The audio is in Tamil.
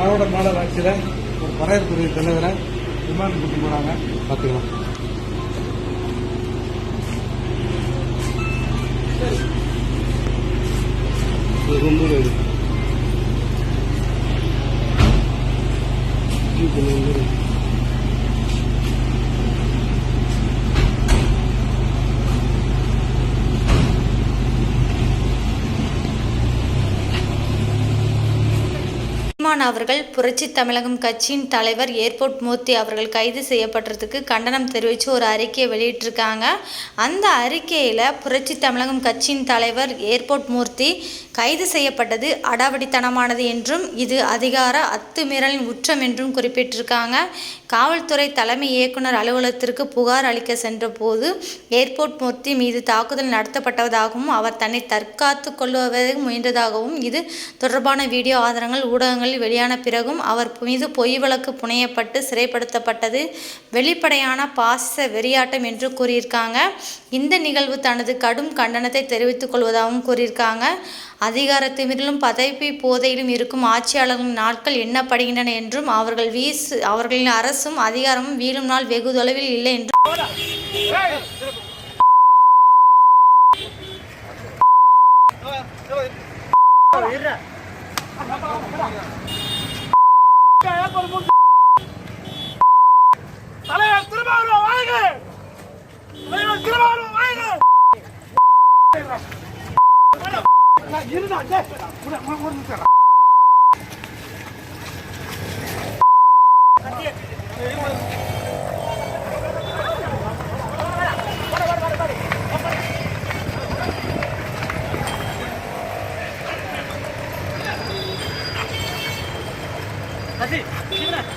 திராவிட மாடல் ஆட்சியில் ஒரு பறையற்குரிய தலைவரை விமானம் கூட்டி போகிறாங்க பார்த்துக்கலாம் இது ரொம்ப இது. இது ரொம்ப இது. சீமான் அவர்கள் புரட்சி தமிழகம் கட்சியின் தலைவர் ஏர்போர்ட் மூர்த்தி அவர்கள் கைது செய்யப்பட்டதுக்கு கண்டனம் தெரிவித்து ஒரு அறிக்கையை வெளியிட்டிருக்காங்க. அந்த அறிக்கையில் புரட்சி தமிழகம் கட்சியின் தலைவர் ஏர்போர்ட் மூர்த்தி கைது செய்யப்பட்டது அடாவடித்தனமானது என்றும் இது அதிகார அத்துமீறலின் உச்சம் என்றும் குறிப்பிட்டிருக்காங்க. காவல்துறை தலைமை இயக்குனர் அலுவலகத்திற்கு புகார் அளிக்க சென்றபோது ஏர்போர்ட் மூர்த்தி மீது தாக்குதல் நடத்தப்பட்டதாகவும் அவர் தன்னை தற்காத்து கொள்வதற்கு முயன்றதாகவும் இது தொடர்பான வீடியோ ஆதாரங்கள் ஊடகங்களில் வெளியான பிறகும் அவர் மீது பொய் வழக்கு புனையப்பட்டு சிறைப்படுத்தப்பட்டது வெளிப்படையான பாசிச வெறியாட்டம் என்று கூறியிருக்காங்க இந்த நிகழ்வு தனது கடும் கண்டனத்தை தெரிவித்துக் கொள்வதாகவும் கூறியிருக்காங்க அதிகாரத்திமிரிலும் பதவி போதையிலும் இருக்கும் ஆட்சியாளர்களின் நாட்கள் எண்ணப்படுகின்றன என்றும் அவர்கள் வீசு அவர்களின் அரசும் அதிகாரமும் வீழும் நாள் வெகு தொலைவில் இல்லை என்றும் தலைவர் திருமாவளவன் வாழ்க தலைவர் திருமாவளவன் வாழ்க இருந்தா ஒரு ஒரு- ஒரு நிமிஷம். சசி, சீக்கிரம்.